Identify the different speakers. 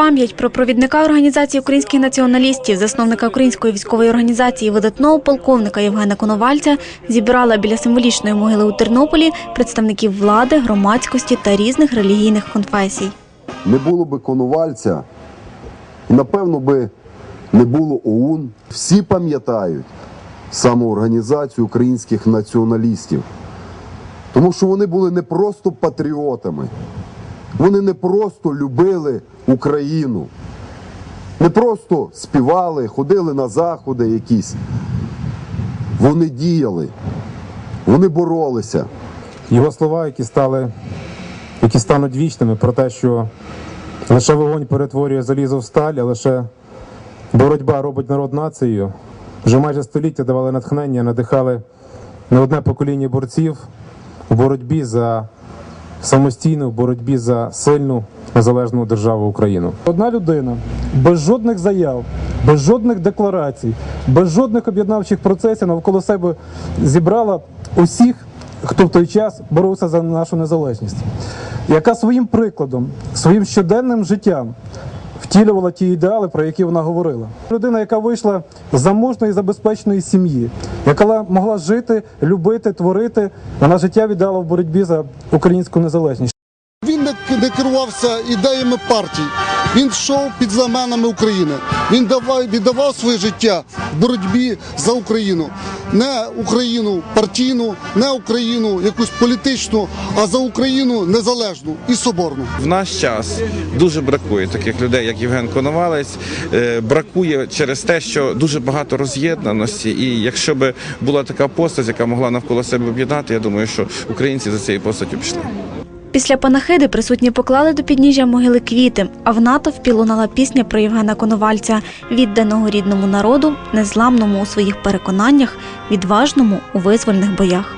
Speaker 1: пам'ять про провідника організації українських націоналістів, засновника української військової організації, видатного полковника Євгена Коновальця зібрала біля символічної могили у Тернополі представників влади, громадськості та різних релігійних конфесій.
Speaker 2: не було би Коновальця, і напевно би не було ОУН. Всі пам'ятають самоорганізацію українських націоналістів, тому що вони були не просто патріотами, вони не просто любили Україну, не просто співали, ходили на заходи якісь. Вони діяли, вони боролися.
Speaker 3: Його слова, які стали, які стануть вічними, про те, що лише вогонь перетворює залізо в сталь, а лише боротьба робить народ нацією. Вже майже століття давали натхнення, надихали не одне покоління борців у боротьбі за самостійну, в боротьбі за сильну незалежну державу Україну.
Speaker 4: Одна людина без жодних заяв, без жодних декларацій, без жодних об'єднавчих процесів навколо себе зібрала усіх, хто в той час боровся за нашу незалежність, яка своїм прикладом, своїм щоденним життям втілювала ті ідеали, про які вона говорила. Людина, яка вийшла з заможної забезпеченої сім'ї, яка могла жити, любити, творити, вона життя віддала в боротьбі за українську незалежність.
Speaker 5: Він не, керувався ідеями партій. Він йшов під знаменами України. Він давав, віддавав своє життя в боротьбі за Україну. Не Україну партійну, не Україну якусь політичну, а за Україну незалежну і соборну.
Speaker 6: В наш час дуже бракує таких людей, як Євген Коновалець. Е, Бракує через те, що дуже багато роз'єднаності. І якщо б була така постать, яка могла навколо себе об'єднати, я думаю, що українці за цією постаттю пішли.
Speaker 1: Після панахиди присутні поклали до підніжжя могили квіти, а в натовпі лунала пісня про Євгена Коновальця, відданого рідному народу, незламному у своїх переконаннях, відважному у визвольних боях.